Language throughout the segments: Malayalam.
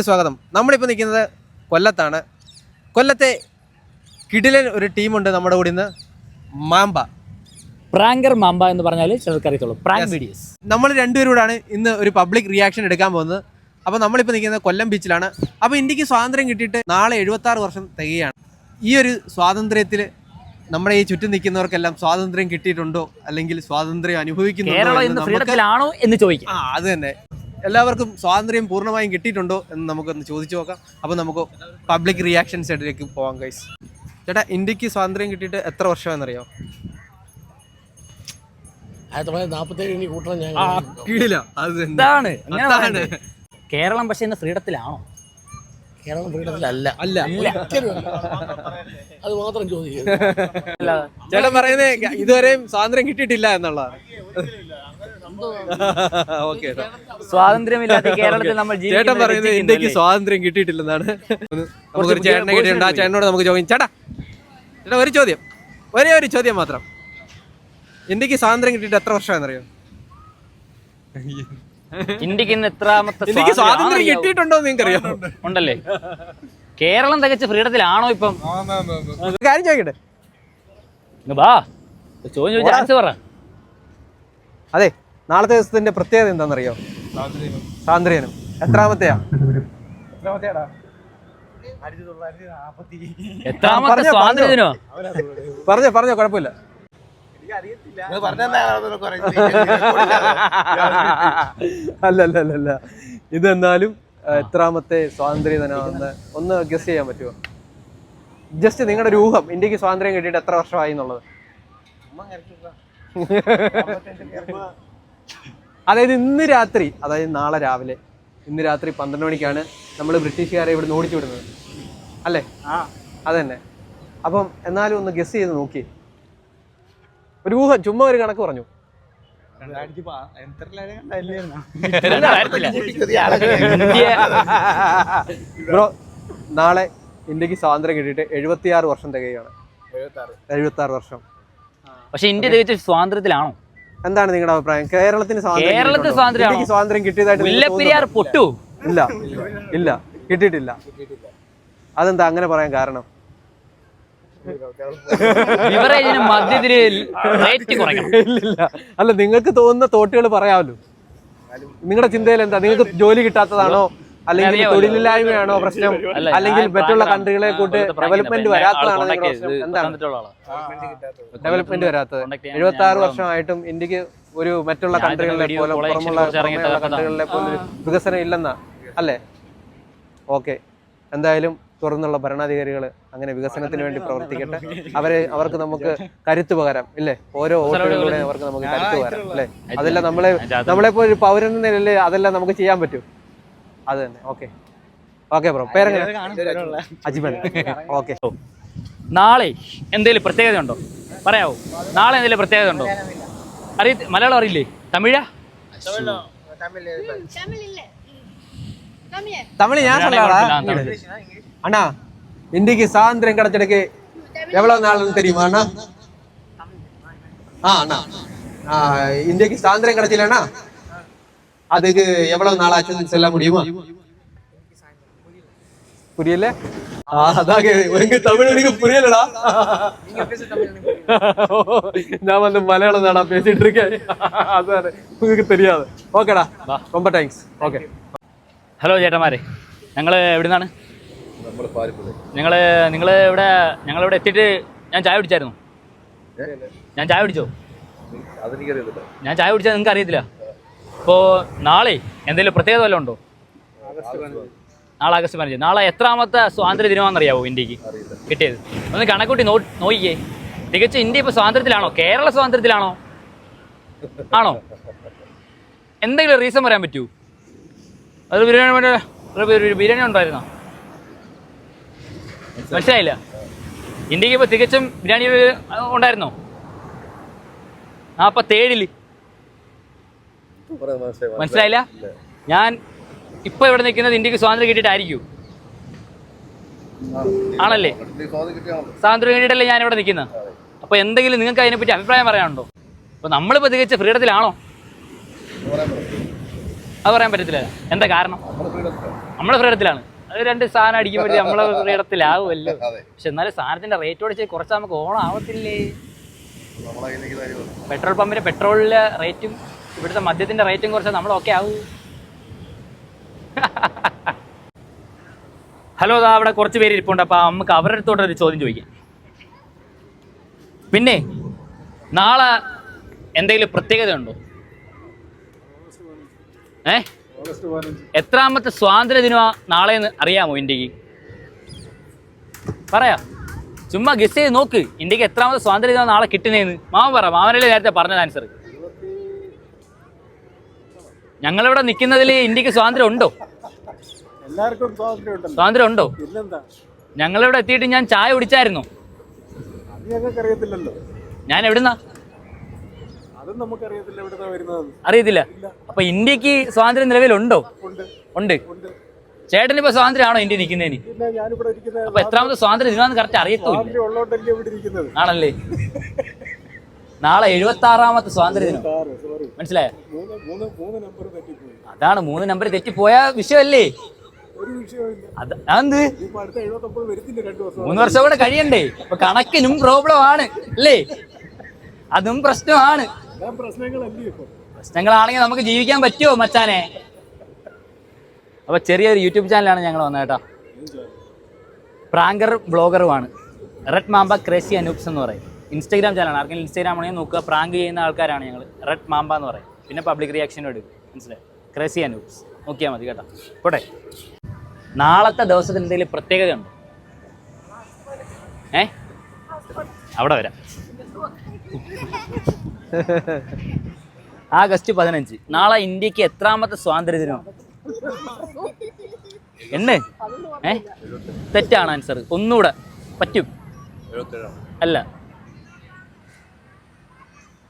സ്വാഗതം. നമ്മളിപ്പോൾ നിൽക്കുന്നത് കൊല്ലത്താണ്. കൊല്ലത്തെ കിടിലൻ ഒരു ടീമുണ്ട് നമ്മുടെ കൂടെ ഇന്ന്. മാമ്പ. പ്രാങ്കർ മാമ്പ എന്ന് പറഞ്ഞാൽ ചിലർക്ക് അറിയത്തുള്ളൂ പ്രാങ്ക് വീഡിയോസ്. നമ്മൾ രണ്ടുപേരോടാണ് ഇന്ന് ഒരു പബ്ലിക് റിയാക്ഷൻ എടുക്കാൻ പോകുന്നത്. അപ്പോൾ നമ്മളിപ്പോൾ നിൽക്കുന്നത് കൊല്ലം ബീച്ചിലാണ് അപ്പോൾ ഇന്ത്യയ്ക്ക് സ്വാതന്ത്ര്യം കിട്ടിയിട്ട് നാളെ എഴുപത്താറ് വർഷം തികയാണ് ഈ ഒരു സ്വാതന്ത്ര്യത്തിൽ നമ്മുടെ ഈ ചുറ്റും നിൽക്കുന്നവർക്കെല്ലാം സ്വാതന്ത്ര്യം കിട്ടിയിട്ടുണ്ടോ? അല്ലെങ്കിൽ സ്വാതന്ത്ര്യം അനുഭവിക്കുന്നുണ്ടോ എന്ന് ചോദിക്കാം. ആ അത് തന്നെ. എല്ലാവർക്കും സ്വാതന്ത്ര്യം പൂർണമായും കിട്ടിയിട്ടുണ്ടോ എന്ന് നമുക്കൊന്ന് ചോദിച്ചു നോക്കാം. അപ്പോൾ നമുക്ക് പബ്ലിക് റിയാക്ഷൻ സൈഡിലേക്ക് പോകാം ഗൈസ് ചേട്ടാ ഇന്ത്യയ്ക്ക് സ്വാതന്ത്ര്യം കിട്ടിയിട്ട് എത്ര വർഷമാണെന്നറിയോ. കേരളം പക്ഷെ എന്നെ ഫ്രീഡത്തിലാണോ? കേരളം ഫ്രീഡത്തിലല്ല. അല്ല. അല്ല. അത് മാത്രം ചോദിക്കും. ചേട്ടൻ പറയുന്നത് ഇതുവരെയും സ്വാതന്ത്ര്യം കിട്ടിയിട്ടില്ല എന്നുള്ളതാണ്. ഓക്കെ. സ്വാതന്ത്ര്യമില്ലാത്ത കേരളത്തിൽ നമ്മൾ ചേട്ടൻ പറയുന്നത് ഇന്ത്യയ്ക്ക് സ്വാതന്ത്ര്യം കിട്ടിയിട്ടില്ലെന്നാണ്. നമുക്കൊരു ചേട്ടനെ കിട്ടിയിട്ടുണ്ട്. ആ ചേട്ടനോട് നമുക്ക് ചോദിക്കും. ചേട്ടാ ചേട്ടാ ഒരു ചോദ്യം. ഒരേ ഒരു ചോദ്യം മാത്രം. ഇന്ത്യയ്ക്ക് സ്വാതന്ത്ര്യം കിട്ടിയിട്ട് എത്ര വർഷമാണെന്നറിയോ? ഇന്ത്യയ്ക്ക് ഇന്ന് എത്രാമത്തെ ഇന്ത്യയ്ക്ക് സ്വാതന്ത്ര്യം കിട്ടിയിട്ടുണ്ടോ നിങ്ങൾക്ക് അറിയാം ഉണ്ടല്ലേ? കേരളം തികച്ച ഫ്രീഡത്തിലാണോ ഇപ്പം? കാര്യം ചോദിക്കട്ടെ? ചോദ്യം ചോദിച്ച ആൻസർ പറ. അതെ. നാളത്തെ ദിവസത്തിന്റെ പ്രത്യേകത എന്താണെന്നറിയോ? സ്വാതന്ത്ര്യനും എത്രാമത്തെയാ? എത്രാമത്തെ പറഞ്ഞോ, സ്വാതന്ത്ര്യ ദിനോ പറഞ്ഞോ പറഞ്ഞോ കുഴപ്പമില്ല. അല്ല അല്ല അല്ല അല്ല ഇതെന്നാലും എത്രാമത്തെ സ്വാതന്ത്ര്യ ദിനമാണെന്ന് ഒന്ന് ഗസ് ചെയ്യാൻ പറ്റുമോ? ജസ്റ്റ് നിങ്ങളുടെ ഒരു ഊഹം ഇന്ത്യയ്ക്ക് സ്വാതന്ത്ര്യം കിട്ടിയിട്ട് എത്ര വർഷമായി എന്നുള്ളത്? അതായത് ഇന്ന് രാത്രി അതായത് നാളെ രാവിലെ ഇന്ന് രാത്രി പന്ത്രണ്ട് മണിക്കാണ് നമ്മൾ ബ്രിട്ടീഷുകാരെ ഇവിടെ ഓടിച്ചു വിടുന്നത്. അല്ലേ? അതന്നെ. അപ്പം എന്നാലും ഒന്ന് ഗസ് ചെയ്ത് നോക്കി. ഒരു ഊഹം ചുമ്മാ ഒരു കണക്ക് പറഞ്ഞു. ബ്രോ നാളെ ഇന്ത്യയ്ക്ക് സ്വാതന്ത്ര്യം കിട്ടിയിട്ട് എഴുപത്തിയാറ് വർഷം തികയാണ് എഴുപത്തി ആറ് വർഷം. പക്ഷെ ഇന്ത്യ തികച്ച സ്വാതന്ത്ര്യത്തിലാണോ? എന്താണ് നിങ്ങളുടെ അഭിപ്രായം? കേരളത്തിന് സ്വാതന്ത്ര്യം കേരളത്തിന്? സ്വാതന്ത്ര്യം കിട്ടിയതായിട്ട് മുല്ലപ്പെരിയാർ പൊട്ടു. ഇല്ല. ഇല്ല. കിട്ടിയിട്ടില്ല. അതെന്താ അങ്ങനെ പറയാൻ കാരണം? ബിവറേജിന് മദ്യത്തിന് റേറ്റ് കുറയ്ക്കണം. അല്ല നിങ്ങൾക്ക് തോന്നുന്ന തോട്ടുകൾ പറയാമല്ലോ. നിങ്ങളുടെ ചിന്തയിൽ എന്താ? നിങ്ങൾക്ക് ജോലി കിട്ടാത്തതാണോ? അല്ലെങ്കിൽ. തൊഴിലില്ലായ്മയാണോ പ്രശ്നം? അല്ലെങ്കിൽ മറ്റുള്ള കൺട്രികളെ കൂട്ട് ഡെവലപ്മെന്റ് വരാത്തതാണ് എന്താണ്? ഡെവലപ്മെന്റ് വരാത്തത്. എഴുപത്തി ആറ് വർഷമായിട്ടും ഇന്ത്യയ്ക്ക് ഒരു മറ്റുള്ള കൺട്രികളിലെ പോലെ പുറമുള്ള കൺട്രികളിലെ പോലെ വികസനം ഇല്ലെന്നാ. അല്ലേ? ഓക്കെ. എന്തായാലും തുറന്നുള്ള ഭരണാധികാരികൾ അങ്ങനെ വികസനത്തിന് വേണ്ടി പ്രവർത്തിക്കട്ടെ. അവരെ അവർക്ക് നമുക്ക് കരുത്ത് പകരാം. ഇല്ലേ? ഓരോ വോട്ടുകളിലൂടെ അവർക്ക് നമുക്ക് കരുത്ത് പകരാം. അല്ലേ? അതെല്ലാം നമ്മളെ നമ്മളെ പോലെ ഒരു പൗരൻ എന്ന നിലയിൽ അതെല്ലാം നമുക്ക് ചെയ്യാൻ പറ്റും. അത് തന്നെ ഓക്കെ ഓക്കെ ബ്രോ പേരെങ്ങനെ അജിമൻ ഓക്കെ നാളെ എന്തെങ്കിലും പ്രത്യേകത ഉണ്ടോ പറയാവോ നാളെ എന്തെങ്കിലും പ്രത്യേകത ഉണ്ടോ അറിയ മലയാളം അറിയില്ലേ തമിഴാ தமிழ் இல்ல தமிழ் തമിഴ് ഞാൻ മലയാളം சொல்லடா കുഴപ്പമില്ല, തമിഴ്. அண்ணா இன்றைக்கு சாயந்தரம் கிடைச்சதுக்கு எவ்வளவு நாள்னு தெரியுமா அண்ணா ஆ அண்ணா ஆ, இன்றைக்கு சாயந்தரம் கிடைச்சலண்ணா அதுக்கு எவ்வளவு நாள் ஆச்சுன்னு சொல்ல முடியுமா புரியல ஆ, அதாங்க எங்க தமிழ் எனக்கு புரியலடா நான் வந்து மலையாளம் தானா பேசிட்டு இருக்கேன் அதான் உங்களுக்கு தெரியாது ஓகேடா ரொம்ப தேங்க்ஸ் ஓகே ഹലോ ചേട്ടന്മാരെ ഞങ്ങൾ എവിടെ നിന്നാണ് ഞങ്ങൾ നിങ്ങൾ ഇവിടെ ഞങ്ങളിവിടെ എത്തിയിട്ട് ഞാൻ ചായ കുടിച്ചായിരുന്നു ഞാൻ ചായ കുടിച്ചോ ഞാൻ ചായ കുടിച്ചാൽ നിങ്ങൾക്ക് അറിയത്തില്ല അപ്പോൾ നാളെ എന്തെങ്കിലും പ്രത്യേകത വല്ലതും ഉണ്ടോ? നാളെ ആഗസ്റ്റ് പതിനഞ്ച്. നാളെ എത്രാമത്തെ സ്വാതന്ത്ര്യ ദിനമാണെന്നറിയാവോ ഇന്ത്യയ്ക്ക്? കിട്ടിയത്. ഒന്ന് കണക്കൂട്ടി നോ നോക്കിയേ തികച്ചും ഇന്ത്യ ഇപ്പോൾ സ്വാതന്ത്ര്യത്തിലാണോ? കേരള സ്വാതന്ത്ര്യത്തിലാണോ? ആണോ? എന്തെങ്കിലും റീസൺ പറയാൻ പറ്റൂ? അത് ബിരിയാണി ബിരിയാണി ഉണ്ടായിരുന്നോ? മനസ്സിലായില്ല. ഇന്ത്യയ്ക്ക് ഇപ്പോൾ തികച്ചും ബിരിയാണി ഉണ്ടായിരുന്നോ? നാൽപ്പത്തേഴിൽ മനസ്സിലായില്ല? ഞാൻ ഇപ്പൊ ഇവിടെ നിൽക്കുന്നത് ഇന്ത്യയ്ക്ക് സ്വാതന്ത്ര്യം കിട്ടിയിട്ടായിരിക്കും. ആണല്ലേ? സ്വാതന്ത്ര്യം കിട്ടിയിട്ടല്ലേ ഞാൻ ഇവിടെ നിൽക്കുന്നത്? അപ്പൊ എന്തെങ്കിലും നിങ്ങൾക്ക് അതിനെപ്പറ്റി അഭിപ്രായം പറയാനുണ്ടോ? അപ്പൊ നമ്മളിപ്പോ തികച്ച ഫ്രീഡത്തിലാണോ? അത് പറയാൻ പറ്റത്തില്ല. എന്താ കാരണം? നമ്മളെ ഫ്രീഡത്തിലാണ്. അത് രണ്ട് സാധനം അടിക്കുമ്പോഴേ നമ്മളെ ഫ്രീഡത്തിലാവുമല്ലോ. പക്ഷെ എന്നാലും സാധനത്തിന്റെ റേറ്റ് ഓടിച്ച് കുറച്ച് നമുക്ക് ഓണം ആവത്തില്ലേ പെട്രോൾ പമ്പിന്റെ പെട്രോളിലെ റേറ്റും ഇവിടുത്തെ മദ്യത്തിന്റെ റേറ്റും കുറച്ച് നമ്മൾ ഓക്കെ ആവൂ. ഹലോ അതാ അവിടെ കുറച്ച് പേര് ഇരിപ്പുണ്ട്. അപ്പൊ നമുക്ക് അവരുടെ അടുത്തോട്ട് ഒരു ചോദ്യം ചോദിക്കാം. പിന്നെ നാളെ എന്തെങ്കിലും പ്രത്യേകത ഉണ്ടോ ഏ? എത്രാമത്തെ സ്വാതന്ത്ര്യ ദിനമാ നാളെ എന്ന് അറിയാമോ ഇന്ത്യയ്ക്ക്? പറയാ. ചുമ്മാ ഗസ് ചെയ്ത് നോക്ക്. ഇന്ത്യയ്ക്ക് എത്രാമത്തെ സ്വാതന്ത്ര്യ ദിനം നാളെ കിട്ടുന്നതെന്ന് മാമ പറ. മാമനല്ലേ നേരത്തെ പറഞ്ഞത് ആൻസർ ഞങ്ങളിവിടെ നിൽക്കുന്നതിൽ ഇന്ത്യയ്ക്ക് സ്വാതന്ത്ര്യം ഉണ്ടോ എല്ലാവർക്കും സ്വാതന്ത്ര്യം സ്വാതന്ത്ര്യം ഉണ്ടോ ഞങ്ങളിവിടെ എത്തിയിട്ട് ഞാൻ ചായ കുടിച്ചായിരുന്നു. അറിയത്തില്ലല്ലോ. ഞാൻ എവിടുന്നാ? അറിയത്തില്ല. അപ്പൊ ഇന്ത്യയ്ക്ക് സ്വാതന്ത്ര്യം നിലവിലുണ്ടോ ഉണ്ട്? ചേട്ടൻ ഇപ്പൊ സ്വാതന്ത്ര്യമാണോ ഇന്ത്യ നിൽക്കുന്നതിന്? അപ്പൊ എത്രാമത്തെ സ്വാതന്ത്ര്യം ദിനമാണെന്ന് കറക്റ്റ് അറിയത്തോ ആണല്ലേ? നാളെ എഴുപത്തി ആറാമത്തെ സ്വാതന്ത്ര്യ ദിനം മനസ്സിലായോ? അതാണ് മൂന്ന് നമ്പർ തെറ്റിപ്പോയ വിഷയമല്ലേ? അതെന്ത്? ഇപ്പൊ മൂന്ന് വർഷം കൂടെ കഴിയണ്ടേ? അപ്പൊ കണക്കിനും പ്രോബ്ലം ആണ് അല്ലേ? അതും പ്രശ്നമാണ്. ഇപ്പൊ. പ്രശ്നങ്ങളാണെങ്കിൽ നമുക്ക് ജീവിക്കാൻ പറ്റുമോ മച്ചാനെ? അപ്പൊ ചെറിയൊരു യൂട്യൂബ് ചാനലാണ് ഞങ്ങൾ വന്നത് കേട്ടോ. പ്രാങ്കർ ബ്ലോഗറുമാണ്. റെഡ് മാമ്പ ക്രേസി അനൂപ്സ് എന്ന് പറയും. ഇൻസ്റ്റാഗ്രാം ചാനലാണ് ആർക്കെങ്കിലും ഇൻസ്റ്റാഗ്രാം ആണെങ്കിൽ നോക്കുക. പ്രാങ്ക് ചെയ്യുന്ന ആൾക്കാരാണ് ഞങ്ങൾ റെഡ് മാമ്പ എന്ന് പറയും. പിന്നെ പബ്ലിക് റിയാക്ഷൻ എടുക്കും മനസ്സിലായി? ക്രസി അനൂപ്സ് നോക്കിയാൽ മതി കേട്ടോ. പോട്ടെ. നാളത്തെ ദിവസത്തിന് എന്തെങ്കിലും പ്രത്യേകതയുണ്ടോ? ഏ? അവിടെ വരാം. ആഗസ്റ്റ് പതിനഞ്ച്. നാളെ ഇന്ത്യയ്ക്ക് എത്രാമത്തെ സ്വാതന്ത്ര്യ ദിനമാണ് എന്ന്? ഏ? തെറ്റാണ് ആൻസർ ഒന്നുകൂടെ. പറ്റും? അല്ല.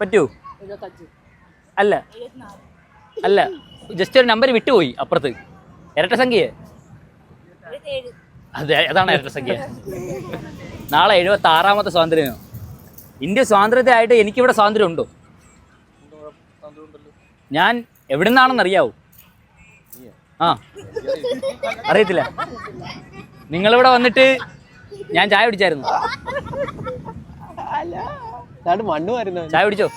പറ്റൂ? അല്ല. അല്ല. ജസ്റ്റ് ഒരു നമ്പർ വിട്ടുപോയി അപ്പുറത്ത്. ഇരട്ട സംഖ്യയെ? അതെ അതാണ് ഇരട്ട സംഖ്യ. നാളെ എഴുപത്തി ആറാമത്തെ സ്വാതന്ത്ര്യം ദിനം ഇന്ത്യ സ്വാതന്ത്ര്യത്തിനായിട്ട് എനിക്കിവിടെ സ്വാതന്ത്ര്യം ഉണ്ടോ ഞാൻ എവിടെ നിന്നാണെന്ന് അറിയാവൂ ആ. അറിയത്തില്ല. നിങ്ങളിവിടെ വന്നിട്ട് ഞാൻ ചായ കുടിച്ചായിരുന്നു. അതാണ് മണ്ണ് വരുന്ന ചായ പിടിച്ചോ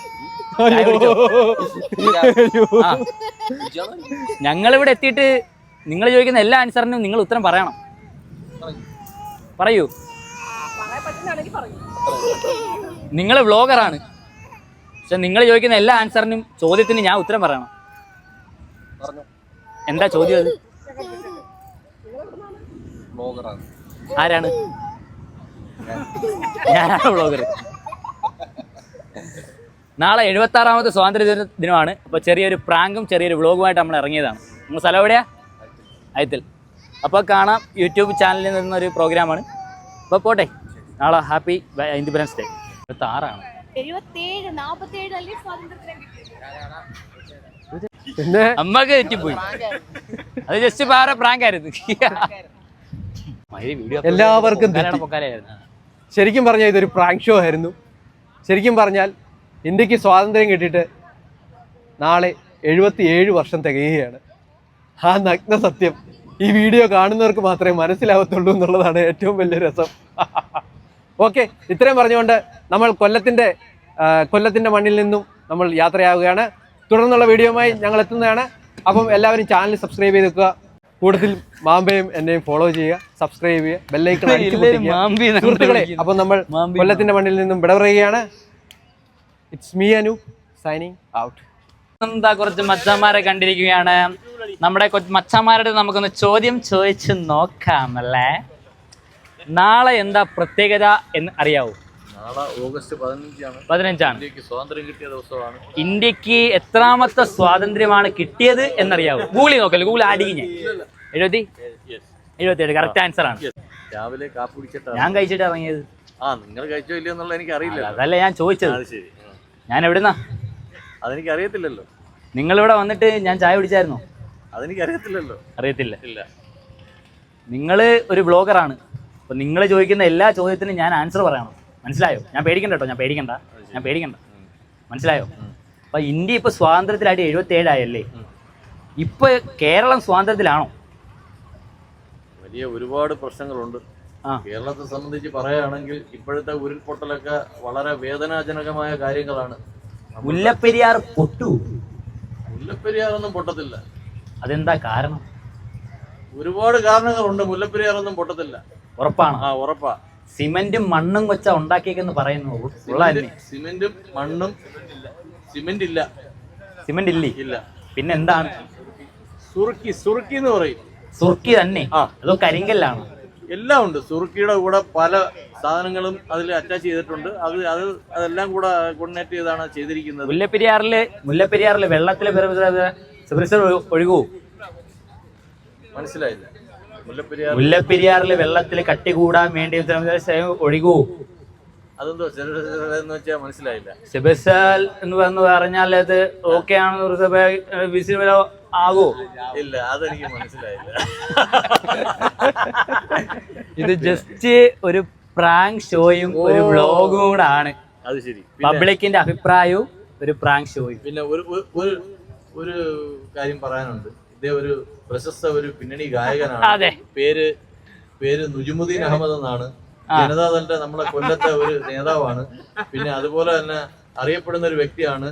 ഞങ്ങൾ ഇവിടെ എത്തിയിട്ട് നിങ്ങൾ ചോദിക്കുന്ന എല്ലാ ആൻസറിനും നിങ്ങൾ ഉത്തരം പറയണം. പറയൂ. നിങ്ങൾ വ്ളോഗറാണ് പക്ഷെ നിങ്ങൾ ചോദിക്കുന്ന എല്ലാ ആൻസറിനും ചോദ്യത്തിന് ഞാൻ ഉത്തരം പറയണം. എന്താ ചോദ്യം അത്? ആരാണ്? ഞാനാണ് വ്ളോഗർ നാളെ എഴുപത്തി ആറാമത്തെ സ്വാതന്ത്ര്യ ദിന ദിനമാണ്. അപ്പോൾ ചെറിയൊരു പ്രാങ്കും ചെറിയൊരു വ്ലോഗുമായിട്ട് നമ്മൾ ഇറങ്ങിയതാണ്. നിങ്ങൾ സ്ഥലം എവിടെയാ? അയത്തിൽ. അപ്പോൾ കാണാം. യൂട്യൂബ് ചാനലിൽ നിന്നൊരു പ്രോഗ്രാമാണ് അപ്പോൾ പോട്ടെ. നാളെ ഹാപ്പി ഇൻഡിപെൻഡൻസ് ഡേ എഴുപത്തി ആറാണ് പിന്നെ? അമ്മയ്ക്ക് തെറ്റിപ്പോയി. അത് ജസ്റ്റ് വേറെ പ്രാങ്ക് ആയിരുന്നു മയിൽ video എല്ലാവർക്കും. ശരിക്കും പറഞ്ഞാൽ ഇതൊരു പ്രാങ്ക് ഷോ ആയിരുന്നു. ശരിക്കും പറഞ്ഞാൽ ഇന്ത്യയ്ക്ക് സ്വാതന്ത്ര്യം കിട്ടിയിട്ട് നാളെ എഴുപത്തി ഏഴ് വർഷം തികയുകയാണ്. ആ നഗ്ന സത്യം ഈ വീഡിയോ കാണുന്നവർക്ക് മാത്രമേ മനസ്സിലാവത്തുള്ളൂ എന്നുള്ളതാണ് ഏറ്റവും വലിയ രസം. ഓക്കെ ഇത്രയും പറഞ്ഞുകൊണ്ട് നമ്മൾ കൊല്ലത്തിന്റെ കൊല്ലത്തിന്റെ മണ്ണിൽ നിന്നും നമ്മൾ യാത്രയാവുകയാണ്. തുടർന്നുള്ള വീഡിയോയുമായി ഞങ്ങൾ എത്തുന്നതാണ്. അപ്പം എല്ലാവരും ചാനൽ സബ്സ്ക്രൈബ് ചെയ്ത് വെക്കുക. കൂടുതൽ മാമ്പയും എന്നെയും ഫോളോ ചെയ്യുക സബ്സ്ക്രൈബ് ചെയ്യുക ബെല്ലൈക്കൺ സുഹൃത്തുക്കളെ. അപ്പം നമ്മൾ കൊല്ലത്തിന്റെ മണ്ണിൽ നിന്നും വിട പറയുകയാണ് it's me Anu signing out എന്താ കുറച്ച് മച്ചന്മാരെ കണ്ടിരിക്കുകയാണ്. നമ്മുടെ മച്ചന്മാരുടെ നമുക്കൊന്ന് ചോദ്യം ചോദിച്ചു നോക്കാമല്ലേ നാളെ എന്താ പ്രത്യേകത എന്ന് അറിയാവോ? നാളെ ഓഗസ്റ്റ് പതിനഞ്ചാണ്. പതിനഞ്ചാണ്. ഇന്ത്യയ്ക്ക് സ്വാതന്ത്ര്യം കിട്ടിയ ദിവസമാണ്. ഇന്ത്യയ്ക്ക് എത്രാമത്തെ സ്വാതന്ത്ര്യമാണ് കിട്ടിയത് എന്നറിയാവൂ. ഗൂഗിളിൽ നോക്കല്ലേ ഗൂഗിൾ ഞാൻ. എഴുപത്തി? എഴുപത്തി ഏഴ് കറക്റ്റ് ആൻസർ ആണ്. രാവിലെ കാപ്പി കുടിച്ചിട്ടാണ്. ഞാൻ കഴിച്ചിട്ട് ഇറങ്ങിയത്. ആ നിങ്ങൾ കഴിച്ചോ ഇല്ലയോ എന്നുള്ളത് എനിക്ക് അറിയില്ല അതല്ല ഞാൻ ചോദിച്ചത്. ശരി. ഞാൻ എവിടുന്നാ? അതെനിക്ക് അറിയത്തില്ലല്ലോ നിങ്ങളിവിടെ വന്നിട്ട് ഞാൻ ചായ കുടിച്ചായിരുന്നു? അതെനിക്ക് അറിയത്തില്ലല്ലോ അറിയത്തില്ല. ഇല്ല. നിങ്ങൾ ഒരു ബ്ലോഗറാണ് അപ്പോൾ നിങ്ങൾ ചോദിക്കുന്ന എല്ലാ ചോദ്യത്തിനും ഞാൻ ആൻസർ പറയണം. മനസ്സിലായോ? ഞാൻ പേടിക്കണ്ട കേട്ടോ ഞാൻ പേടിക്കണ്ട. ഞാൻ പേടിക്കണ്ട. മനസ്സിലായോ? അപ്പൊ ഇന്ത്യ ഇപ്പൊ സ്വാതന്ത്ര്യത്തിലായിട്ട് എഴുപത്തി ഏഴായല്ലേ ഇപ്പൊ കേരളം സ്വാതന്ത്ര്യത്തിലാണോ? വലിയ ഒരുപാട് പ്രശ്നങ്ങളുണ്ട്. കേരളത്തെ സംബന്ധിച്ച് പറയുകയാണെങ്കിൽ ഇപ്പോഴത്തെ ഉരുൾപൊട്ടലൊക്കെ വളരെ വേദനാജനകമായ കാര്യങ്ങളാണ്. മുല്ലപ്പെരിയാർ പൊട്ടു. മുല്ലപ്പെരിയാറൊന്നും പൊട്ടത്തില്ല. അതെന്താ കാരണം? ഒരുപാട് കാരണങ്ങളുണ്ട്. മുല്ലപ്പെരിയാറൊന്നും പൊട്ടത്തില്ല. ഉറപ്പാണ്? ആ ഉറപ്പാ. സിമന്റും മണ്ണും കൊച്ച ഉണ്ടാക്കിയേക്കെന്ന് പറയുന്നു ഉള്ള തന്നെ സിമെന്റും മണ്ണും സിമെന്റ് ഇല്ല സിമെന്റ് ഇല്ലേ ഇല്ല പിന്നെ എന്താണ് സുറുക്കി സുറുക്കി എന്ന് പറയും സുർക്കി തന്നെ ആ. അതോ കരിങ്കല്ലാണ് എല്ലാം ഉണ്ട് സുറുക്കിയുടെ കൂടെ പല സാധനങ്ങളും അതിൽ അറ്റാച്ച് ചെയ്തിട്ടുണ്ട് അത് അത് അതെല്ലാം കൂടെ കോർഡിനേറ്റ് ചെയ്താണ് ചെയ്തിരിക്കുന്നത് മുല്ലപ്പെരിയാറിൽ മുല്ലപ്പെരിയാറിൽ വെള്ളത്തിലെ ഒഴുകൂ മനസ്സിലായില്ല മുല്ലപ്പെരിയാറിൽ വെള്ളത്തിൽ കട്ടി കൂടാൻ വേണ്ടി ഒഴുകൂ. മനസ്സിലായില്ല. സെബസൽ എന്ന് പറഞ്ഞു പറഞ്ഞാൽ അത് ഓക്കെ ആണ് വിസിബലോ ആകോ ഇല്ല അതെനിക്ക് മനസ്സിലായില്ല. ഇത് ജസ്റ്റ് ഒരു പ്രാങ്ക് ഷോയും ഒരു വ്ളോഗും കൂടെ ആണ്. അത് ശരി. പബ്ലിക്കിന്റെ അഭിപ്രായവും ഒരു പ്രാങ്ക് ഷോയും പിന്നെ ഒരു ഒരു- കാര്യം പറയാനുണ്ട്. ഒരു പ്രശസ്ത ഒരു പിന്നണി ഗായകനാണ്. പേര് പേര് നുജുമുദ്ദീൻ അഹമ്മദ് എന്നാണ്. ജനതാദളിന്റെ നമ്മളെ കൊല്ലത്തെ ഒരു നേതാവാണ്. പിന്നെ അതുപോലെ തന്നെ അറിയപ്പെടുന്ന ഒരു വ്യക്തിയാണ്.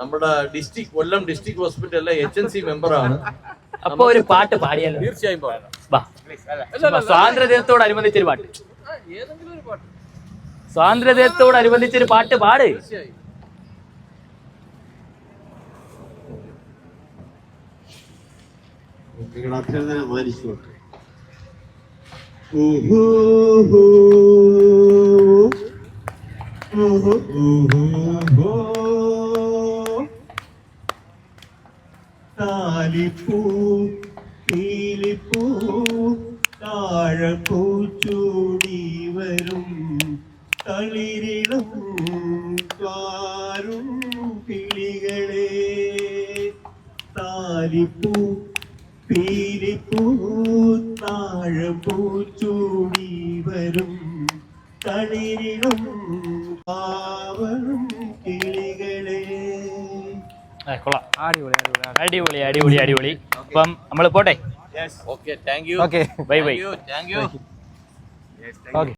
നമ്മുടെ ഡിസ്ട്രിക്ട് കൊല്ലം ഡിസ്ട്രിക്ട് ഹോസ്പിറ്റലിലെ എച്ച് എൻ സി മെമ്പറാണ്. അപ്പൊ ഒരു പാട്ട് പാടിയാലോ തീർച്ചയായും പാടാം. വാ. സ്വാതന്ത്ര്യദിനത്തോടനുബന്ധിച്ചൊരു പാട്ട്. സ്വാതന്ത്ര്യദിനത്തോടനുബന്ധിച്ചൊരു പാട്ട് പാട്. നിങ്ങൾ അഭ്യർത്ഥന മാനിച്ചുകൊണ്ട്. താലിപ്പൂ പീലിപ്പൂ താഴപ്പൂ ചൂടി വരും. തളിരിളം ദ്വാരും കിളികളെ. താലിപ്പൂ പീലിപ്പൂ താഴപ്പൂ ചൂടി വരും. തളിരിളം പാവണം കിളികളെ. കൊള്ളാം. അടിപൊളി അടിപൊളി അടിപൊളി. അടിപൊളി അടിപൊളി അപ്പം നമ്മൾ പോട്ടെ? Okay thank you okay bye bye thank you okay